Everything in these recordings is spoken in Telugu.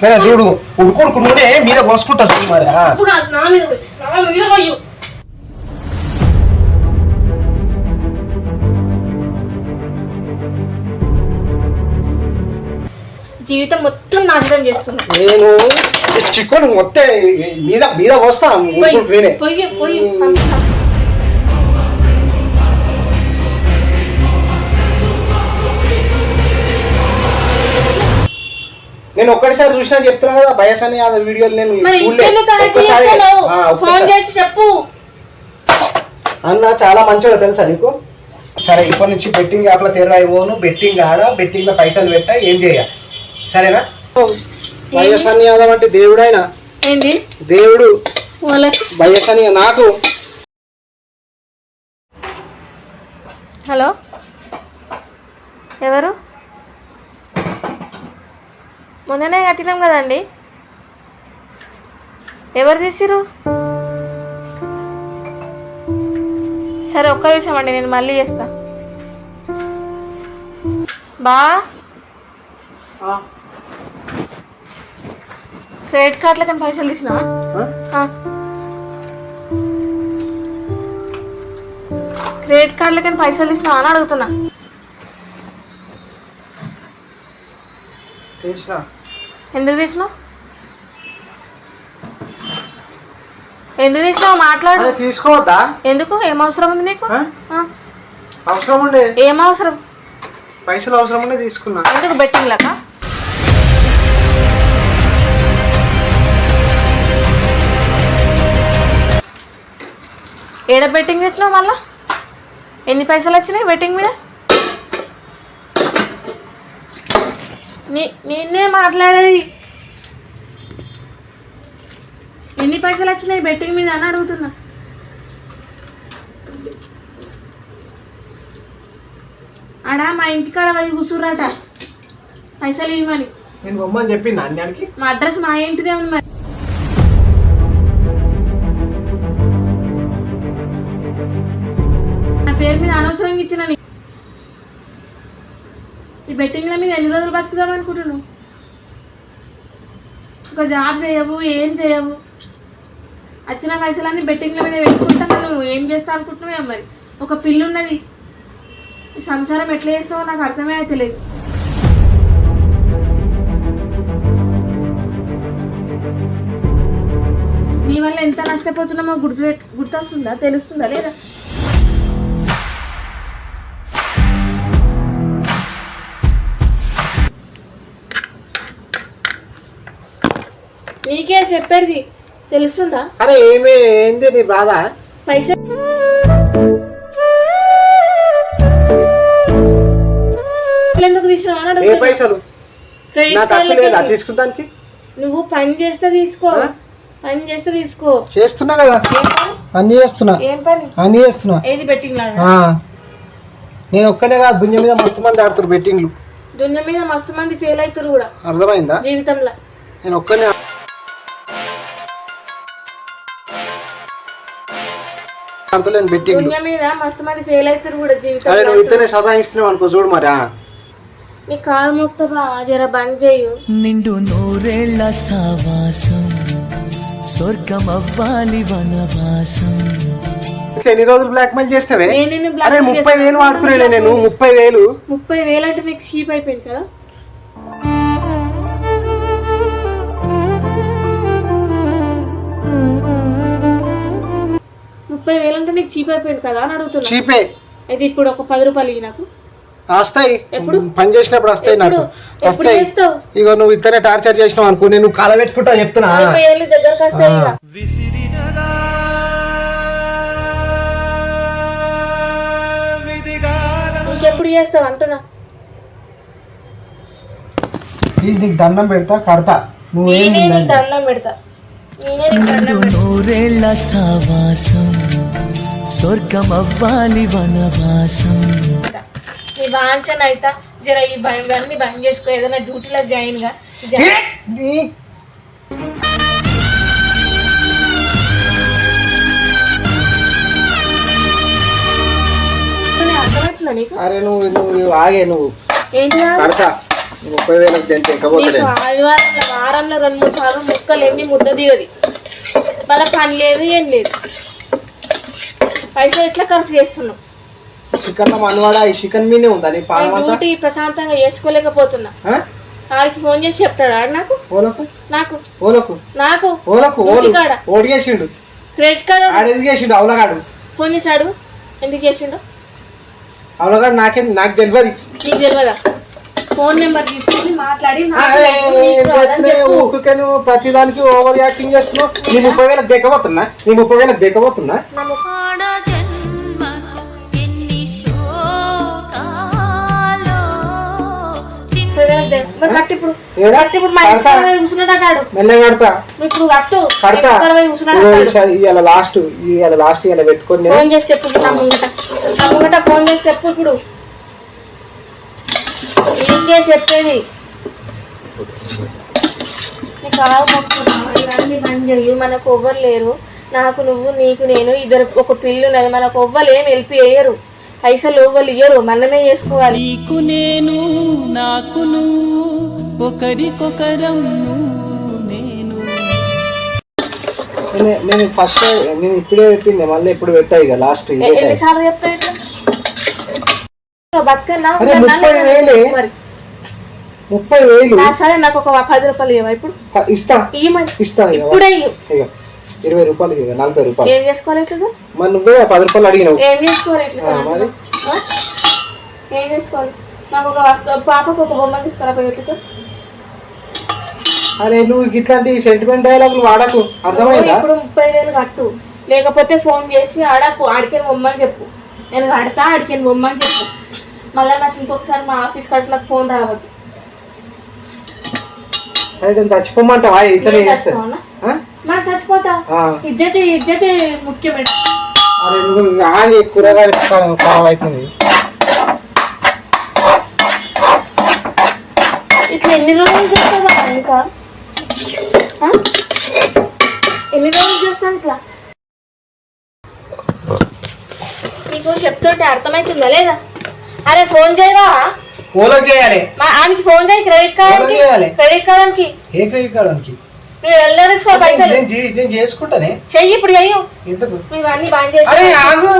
సరే చూడు ఉడుకుడుకు నూనె మీద పోసుకుంటా చూడు మరి. జీవితం మొత్తం నాశనం చేస్తున్నా నేను చిక్కును మొత్తం మీద మీద పోస్తా నూనె ఒక్కటిసారి చూసినా చెప్తున్నా కదా బయస్ అని ఆ వీడియోలు నేను మరి చూడలే. ఇంకెందుకు కనెక్ట్ ఒక్కసారి- చేస్తున్నావు ఆ, ఫోన్ ఒక్కసారి. చేసి చెప్పు. అన్న చాలా మంచిగా తెలుసా నీకు? సరే ఇప్పటి నుంచి బెట్టింగ్ యాప్ల తెరవాయి పోను బెట్టింగ్ ఆడ బెట్టింగ్లో పైసలు పెట్టా ఏం చేయ? సరేనా? వైఎస్ అని యాదవ్ అంటే దేవుడైనా? ఏంది? దేవుడు. వాళ్ళ వైఎస్ అని నాకు? హలో? ఎవరు? మొన్ననే కట్టినాం కదండి. ఎవరు తీసిరు సరే ఒక్క నిమిషం అండి నేను మళ్ళీ చేస్తా. బా? క్రెడిట్ కార్డులో కానీ పైసలు తీసినావా. క్రెడిట్ కార్డులో కానీ పైసలు తీసినావా అని అడుగుతున్నా. ఎందుకు తీసినావు? ఎందుకు తీసినావు? మాట్లాడు. తీసుకోవద్దా? ఎందుకు? ఏం అవసరం ఉంది నీకు? అవసరం ఉండే. ఏం అవసరం? పైసలు అవసరం ఉండే తీసుకున్నా. ఎందుకు బెట్టింగ్ లెక్క? ఏడ బెట్టింగ్ పెట్టినావు మళ్ళా? ఎన్ని పైసలు వచ్చినాయి బెట్టింగ్ మీద? నీ నిన్నే మాట్లాడేది. ఎన్ని పైసలు వచ్చినాయి బెట్టింగ్ మీద అని అడుగుతున్నా. ఆడ మా ఇంటికాడ పోయి కూర్చుర్రాట పైసలు ఇవ్వమని నేను బొమ్మని చెప్పింది అన్యానికి మా అడ్రస్ మా ఇంటిదే ఉంది మరి. నా పేరు మీద అనవసరంగా ఇచ్చిన. ఈ బెట్టింగ్ల మీద ఎన్ని రోజులు బతుకుదాం అనుకుంటున్నావు? ఒక జాబ్ చేయవు ఏం చేయవు. వచ్చిన పైసలన్నీ బెట్టింగ్ల మీద పెట్టుకుంటా నువ్వు ఏం చేస్తా అనుకుంటున్నావే మరి? ఒక పిల్లు ఉన్నది. సంసారం ఎట్లా చేస్తావో నాకు అర్థమే అయితే నీ వల్ల ఎంత నష్టపోతున్నామో గుర్తు గుర్తొస్తుందా? తెలుస్తుందా లేదా? నీకే చెప్పేది. తెలుస్తుందా? అరే ఏమి ఏంది నీ బాధ? పైసలు ఎందుకు ఏ. పైసలు? నాకు హక్కు లేదా? నువ్వు పని చేస్తే తీసుకో. ఆ? పని చేస్తే తీసుకో. చేస్తున్నా కదా? అన్ని చేస్తున్నా. ఏం పని? అన్ని చేస్తున్నా. ఏది బెట్టింగ్ లాగా? ఆ. నేను ఒక్కనే కాదు దునియా మీద మస్తు మంది ఆడుతారు బెట్టింగ్లు దున్న మీద మస్తు మంది ఫెయిల్ అవుతారు కూడా. అర్థమైందా? జీవితంలో. నేను ఒక్కనే ఆడతలేను బెట్టింగ్లు దున్న మీద మస్తు మంది ఫెయిల్ అవుతారు కూడా అరే నువ్వు ఇతనే సదాయిస్తున్నావు అనుకో చూడు మరి ఆ. నీ కాలు మొక్తబా జర బంద్ చేయు. నిండు నూరేళ్ళ సావాసం స్వర్గం అవ్వాలి వనవాసం. ఇట్లా ఎన్ని రోజులు బ్లాక్ మెయిల్ చేస్తావే? నేను నిన్ను అరే ముప్పై వేలు. వాడుకునే నేను ముప్పై వేలు. ముప్పై వేలు అంటే మీకు చీప్ అయిపోయింది కదా? ముప్పై వేలు అంటే నీకు చీప్ అయిపోయింది కదా అని అడుగుతున్నా. చీపే. అయితే ఇప్పుడు ఒక పది రూపాయలు ఇవి నాకు. వస్తాయి. ఎప్పుడు? పని చేసినప్పుడు వస్తాయి నాకు. ఎప్పుడు? ఎప్పుడు వస్తాయి. చేస్తావు? ఇగో నువ్వు ఇతనే టార్చర్ చేసినావు అనుకో నేను కాల పెట్టుకుంటా చెప్తున్నా. ఇంకెప్పుడు చేస్తావు అంటున్నా. ప్లీజ్ నీకు దండం పెడతా కడతా. నువ్వేం దండం పెడతా. నేనే నీకు దండం నిండు పెడతా. నూరేళ్ళ సావాసం. స్వర్గం అవ్వాలి వనవాసం. నీ వాంఛన అయితే జర ఈ భయం ఇవన్నీ బంద్ చేసుకో ఏదైనా డ్యూటీలో జాయిన్గా. అర్థమవుతుందా నీకు? అరే నువ్వు నువ్వు ఆగే నువ్వు. ఏంటి? కడతా. ముప్పై వేలకు ఎక్కబోతలే వారంలో రెండు మూడు సార్లు ముక్కలు ఎన్ని ముద్ద దిగది. మళ్ళీ పని లేదు ఏం లేదు. పైసలు ఎట్లా ఖర్చు చేస్తున్నావు? చికెన్ మనవాడ ఈ చికెన్ మీనే ఉందా నీ పానం అంతా డ్యూటీ ప్రశాంతంగా చేసుకోలేకపోతున్నా. ఆ? వాడికి ఫోన్ చేసి చెప్తాడు ఆడు నాకు? ఓలకు? నాకు? ఓలకు? నాకు? ఓలకు ఓలు. ఇంటికాడ. ఓడి చేసిండు. క్రెడిట్ కార్డు ఆడు ఎందుకు చేసిండు? అవలగాడు. ఫోన్ చేశాడు ఎందుకు చేసిండు? అవలగాడు నాకేం నాకు తెలియదు నీకు తెలియదా ఫోన్ నెంబర్ తీసుకొని మాట్లాడి ఆ, నాకు ఏ, ఏ, ఏ, నీకు కావాలని చేస్తున్నావు, చెప్పు. ఊరికే నువ్వు ప్రతిదానికి ఓవర్ యాక్టింగ్ చేస్తున్నావు. నీ ముప్పై వేలకు దిక్కబోతున్నా నీ ముప్పై వేలకు దిక్కబోతున్నా నా ముఖం తెలియదే. మరి కట్టు ఇప్పుడు. ఏడా? కట్టు ఇప్పుడు మా ఇంటి కడతా. కాడ పోయి కూర్చున్నాడా కాడు? మెల్లగా కడతా. ఇప్పుడు కట్టు. కడతా. ఇవాళ లాస్ట్ ఇవాళ లాస్ట్ ఇవాళ పెట్టుకొని ఫోన్ చేసి చెప్పు నా ముంగట. నా ముంగట ఫోన్ చేసి చెప్పు ఇప్పుడు. నీకే చెప్పేది. ఇవన్నీ బంద్ చెయ్యి మనకు ఎవ్వరు లేరు. నాకు నువ్వు నీకు నేను ఇద్దరు ఒక పిల్లు ఉన్నది. మనకు ఎవ్వరు ఏం హెల్ప్ చేయరు. పైసలు ఎవ్వరు ఇయ్యరు. మనమే చేసుకోవాలి. నీకు నేను నువ్వు ఒకరికొకరం నేను. నేను- ఫస్ట్ నేను ఇప్పుడే పెట్టింది మళ్ళీ ఇప్పుడు పెట్టా ఇక లాస్ట్ ఇదే. ఎన్నిసార్లు ఇట్లా? బతుకన్నా అరే ముప్పై వేలే. మరి. ముప్పై వేలు. ఆ, సరే నాకు ఒక పది రూపాయలు ఇవ్వ ఇప్పుడు? ఇస్తా. ఇస్తా ఇప్పుడే ఇరవై రూపాయలు నలభై రూపాయలు. ఏం చేసుకోవాలి మరి నువ్వే పది రూపాయలు అడిగినావు. ఏం? ఆ? ఏం చేసుకోవాలి? నాకు ఒక వస్తువు పాపకు ఒక బొమ్మ తీసుకురా ఇట్లా అరే నువ్వు ఇట్లాంటి సెంటిమెంట్ డైలాగులు వాడకు. అర్థమైందా? ఇప్పుడు ముప్పై వేలు కట్టు. లేకపోతే ఫోన్ చేసి ఆడకు ఆడికి బొమ్మని చెప్పు. నేను కడతా ఆడికి బొమ్మని చెప్పు. మళ్ళీ నాకు ఇంకొకసారి మా ఆఫీస్ కట్టు నాకు ఫోన్ రావద్దు. అరే నేను చచ్చిపోమంటావా? చేస్తా? ఆ? నాకు చచ్చిపోతా. ఇజ్జతి ఇజ్జతి ముఖ్యమైన? అరే నువ్వు ఆగి కూరగాయలు అవుతుంది. ఇట్లా ఎన్ని రోజులు చేస్తావా ఇంకా? ఎన్ని రోజులు చేస్తాను ఇట్లా? నీకు చెప్తుంటే అర్థమవుతుందా లేదా? అరే ఫోన్ చేయవా? ఓలోకి చేయాలి. మా ఆయనకి ఫోన్ చేయి క్రెడిట్ కార్డ్ చేయాలి? క్రెడిట్ కార్డ్కి. ఏ క్రెడిట్ కార్డు అనుకి నువ్వు వెళ్ళడానికి పైసలు నేను చే- నేను చేసుకుంటానే. చెయ్యి ఇప్పుడు చెయ్యి. ఎందుకు? నువ్వు ఇవన్నీ బాగా చేసి అరే ఆగు.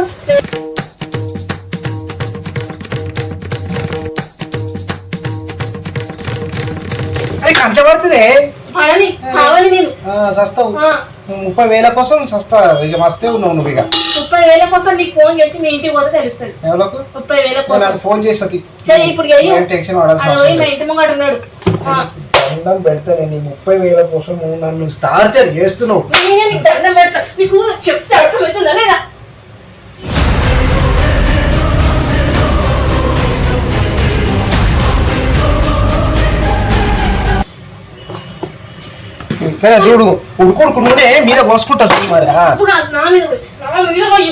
కంట పడుతుంది? పడని కావాలి నేను. సస్తావు. ఆ, ముప్పై వేల కోసం సస్తా ఇక మస్తే ఉన్నావు నువ్వు ఇక. ముప్పై వేల కోసం నీకు ఫోన్ చేసి మీ ఇంటికి పోతే తెలుస్తుంది. ఎవరికి ముప్పై వేల కోసం. నాకు ఫోన్ చేస్తుంది చెయ్యి. ఇప్పుడు టెన్షన్ పోయి మా. ఇంటి ముంగడు ఉన్నాడు. దండం పెడితే నేను ముప్పై వేల కోసం నన్ను టార్చర్ చేస్తున్నావు. నీకు చెప్తే అర్థమవుతుందా లేదా? సరే చూడు ఉడుకుడుకు నూనె మీద పోసుకుంటా చూడు మరి. ఆ. తప్పు కాదు నా మీద పోయి. నా మీద పోయి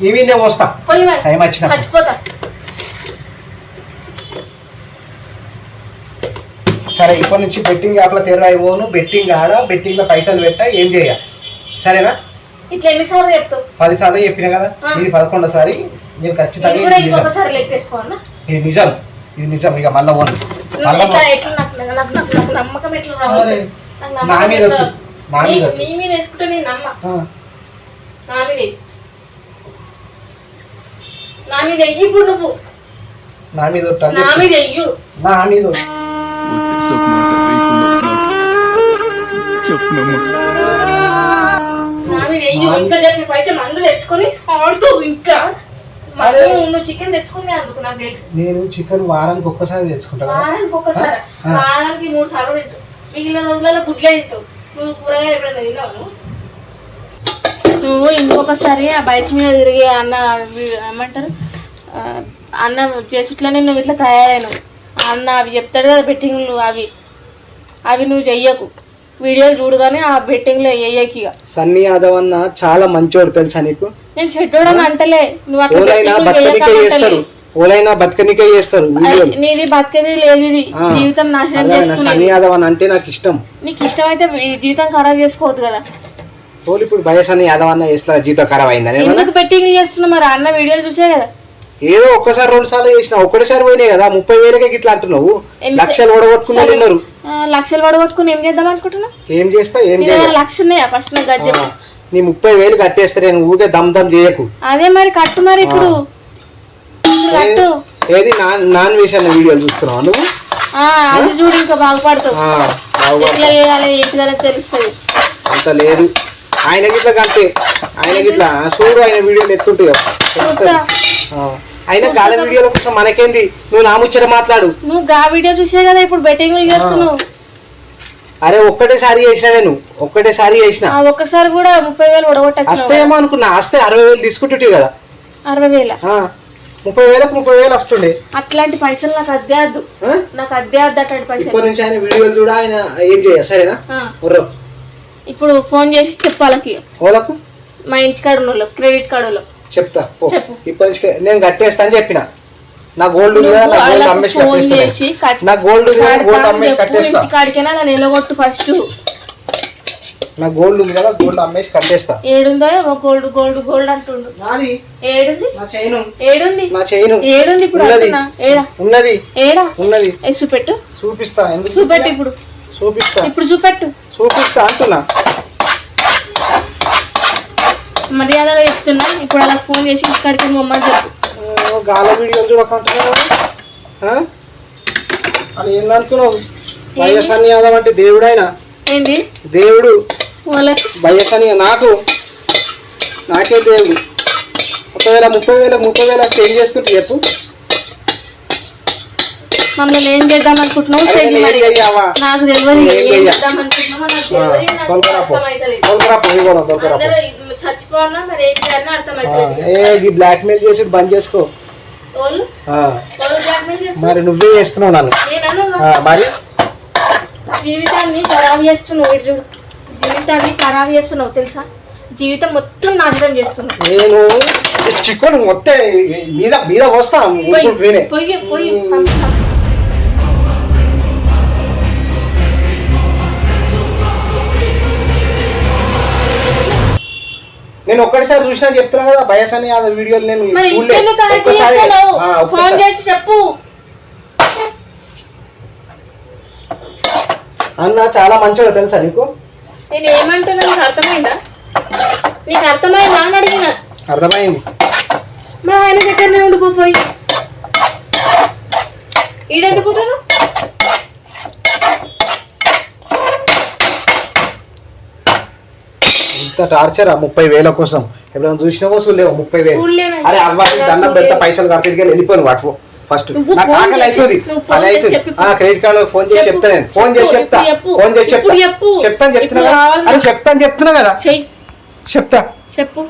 ఈ మీదే పోస్తా. టైం మర్చిపోతా. సరే ఇప్పటి నుంచి బెట్టింగ్ యాప్ల తెరవాయి పోను. బెట్టింగ్ ఆడ బెట్టింగ్లో పైసలు పెట్టా ఏం చేయ? సరేనా? ఇట్లా ఎన్నిసార్లు చెప్తావు? పది సార్లు చెప్పిన కదా. ఇది పదకొండోసారి. నేను ఖచ్చితంగా ఇది నిజం. ఇది నిజం. ఇది నిజం. ఇక మళ్ళా పోను మళ్ళా నమ్మకం ఎట్లా రావచ్చు? అరే, నాకు నా నమ్మకం మీద ఎట్లా ఒట్టు. నా నీ- మీద ఒట్టు. నీ మీద వేసుకుంటే నేను నమ్మ. ఆ, నా మీద. నా ఇప్పుడు నువ్వు. నా మీద ఒట్టు అని నా చెప్పు. మీద నా మీద ఒట్టు. నా మీద వెయ్యు ఇంకా చేసేపు అయితే మందు తెచ్చుకొని ఆడుతూ ఇంకా నువ్వు చికెన్ తెచ్చుకుంది అందుకు నాకు తెలుసు. నేను చికెన్ వారానికి ఒక్కసారి తెచ్చుకుంటా. వారానికి ఒక్కసారి. వారానికి మూడు సార్లు తింటావు మిగిలిన రోజులలో గుడ్లే తింటావు నువ్వు కూరగాయలు ఎప్పుడైనా తిన్నావు? నువ్వు? ఇంకొకసారి ఆ బైక్ మీద తిరిగి అన్న ఏమంటారు? అన్న చేసుట్లోనే నువ్వు ఇట్లా తయారైనవు. అన్న అవి చెప్తాడు కదా బెట్టింగ్లు అవి. అవి నువ్వు చెయ్యకు. వీడియోలు చూడగానే ఆ బెట్టింగ్లో వేయకి ఇక. సన్నీ యాదవ్ అన్న చాలా మంచోడు తెలుసా నీకు? నేను చెడ్డోడని అంటలే. నువ్వు ఓలైనా లు బతకనికే చేస్తారు. ఓలైనా బతకనికే చేస్తారు నీది బతికేది లేదు ఇది. జీవితం నాశనం? చేసుకునేది. సన్నీ యాదవ్ అని అంటే నాకు ఇష్టం. నీకు ఇష్టమైతే ఈ జీవితం ఖరాబ్ చేసుకోవద్దు కదా. తోలు ఇప్పుడు బయసాన్ని యాదవ్ అన్న చేసిన జీతం ఖరాబ్ అయిందని ఎందుకు పెట్టింగ్ చేస్తున్నా మరి? అన్న వీడియోలు చూసే కదా. ఏదో ఒక్కసారి రెండు సార్లు చేసిన ఒక్కటిసారి పోయినాయి కదా ముప్పై వేలకే ఇట్లా అంటున్నావు. లక్షలు ఓడగొట్టుకున్నారు లక్షలు పడగొట్టుకుని ఏం చేద్దాం అనుకుంటున్నా ఏం చేస్తా ఏం చేయాలి లక్ష ఉన్నాయా ఫస్ట్ నాకు చెప్పు. నీ ముప్పై వేలు కట్టేస్తే నేను ఊకే దమ్ దమ్ చేయకు. అదే మరి కట్టు మరి ఇప్పుడు. కట్టు. ఏది నాన్ నాన్ వేష్ అన్న వీడియోలు చూస్తున్నావు నువ్వు? ఆ, అది చూడు ఇంకా బాగుపడతావు. ఎట్లా చేయాలి ఏంటిదని తెలుస్తుంది. అంత లేదు. ఆయన గిట్ల కంటే ఆయన గిట్ల చూడు ఆయన వీడియోలు ఎత్తుంటాయో. ఆయన గాల వీడియోల కోసం మనకేంది? నువ్వు నా ముచ్చట మాట్లాడు. నువ్వు గా వీడియో చూసే కదా ఇప్పుడు బెట్టింగ్ చేస్తున్నావు. అరే ఒక్కటేసారి చేసిన నేను. ఒక్కటేసారి చేసిన. ఒక్కసారి కూడా ముప్పై వేలు ఉడగొట్టచ్చు వస్తాయేమో అనుకున్నా. వస్తే అరవై వేలు తీసుకుంటుంటే కదా. అరవై వేల? ముప్పై వేలకు ముప్పై వేలు వస్తుండే. అట్లాంటి పైసలు నాకు అద్దే వద్దు ఆ? నాకు అద్దే వద్దు అట్లాంటి పైసలు. ఇప్పటి నుంచి ఆయన వీడియోలు చూడ ఆయన ఏం చేయ సరేనా? ఉర్రో ఇప్పుడు ఫోన్ చేసి చెప్పాలకి. ఓలకు మా ఇంటి వాళ్ళు క్రెడిట్ కార్డు చెప్తా. ఇప్పటి నుంచి నేను కట్టేస్తా అని చెప్పిన. నా గోల్డ్ ఉంది కదా నా గోల్డ్ అమ్మేసి కట్టేస్తా నా గోల్డ్ ఉంది కదా గోల్డ్ అమ్మేసి కట్టేస్తా. కాడికైనా నన్ను ఫస్ట్ నా గోల్డ్ ఉంది కదా గోల్డ్ అమ్మేసి కట్టేస్తా. ఏడుందో గోల్డ్ గోల్డ్ గోల్డ్ అంటుండు. నాది. ఏడుంది? నా చైను. ఏడుంది? నా చైను. ఏడుంది ఇప్పుడు ఉన్నది. ఏడా? ఉన్నది. ఏడా? ఉన్నది. చూపెట్టు. చూపిస్తా ఎందుకు చూపెట్టు ఇప్పుడు. చూపిస్తా. ఇప్పుడు చూపెట్టు. చూపిస్తా అంటున్నా. మర్యాదగా చెప్తున్నా. ఇప్పుడు అలా ఫోన్ చేసి ఇక్కడికి మమ్మల్ని చెప్పు. గాల వీడియోలు చూడకంటున్నావు? అది ఏందనుకున్నావు వైఎస్ఆర్ యాదవ్ అంటే దేవుడు ఆయన ఏంది? దేవుడు? వైఎస్ఆర్ నాకు? నాకే దేవుడు. ఒకవేళ ముప్పై వేల ముప్పై వేల స్టే చేస్తుంటే చెప్పు. మమ్మల్ని ఏం చేద్దాం అనుకుంటున్నావు చెయ్యి మరి? నాకు తెలియదు ఏం. చేద్దాం మరి ఏం చేయాలని బ్లాక్ మెయిల్ చేసి బంద్ చేసుకో. మరి నువ్వే చేస్తున్నావు నన్ను. మరి? జీవితాన్ని ఖరాబ్ చేస్తున్నావు చూడు. జీవితాన్ని ఖరాబ్ చేస్తున్నావు తెలుసా? జీవితం మొత్తం నాశనం చేస్తున్నావు. నేను చిక్కుని మొత్తం మీద మీద వస్తా పోయి పోయి నేను ఒక్కటిసారి చూసినా చెప్తున్నా కదా బయస్ అని ఆ వీడియోలు నేను మరి చూడలే. ఇంకెందుకు కనెక్ట్ ఒక్కసారి చేస్తున్నావు ఆ, ఫోన్ ఒక్కసారి. చేసి చెప్పు. అన్న చాలా మంచోడు తెలుసా నీకు? నేను ఏమంటున్నా నీకు అర్థమైందా? నీకు అర్థమైందా అని అడిగిన. అర్థమైంది. మరి ఆయన దగ్గరనే ఉండిపోయి ఈడెందుకుంటున్నావు ఇంత టార్చర్? ఆ ముప్పై వేల కోసం. ఎప్పుడైనా చూసినా కోసం లేవు ముప్పై వేలు. అరే అవ్వ దండం పెడతా పైసలు కడితే వెళ్ళిపోను వాటి ఫస్ట్. నాకు ఆకలి అవుతుంది అవుతుంది క్రెడిట్ కార్డు ఫోన్ చేసి. చెప్తా నేను. ఫోన్ చేసి చెప్తా. ఫోన్ చేసి చెప్తా. చెప్తాను చెప్తున్నా. అరే చెప్తాను చెప్తున్నా కదా. చెప్తా. చెప్పు.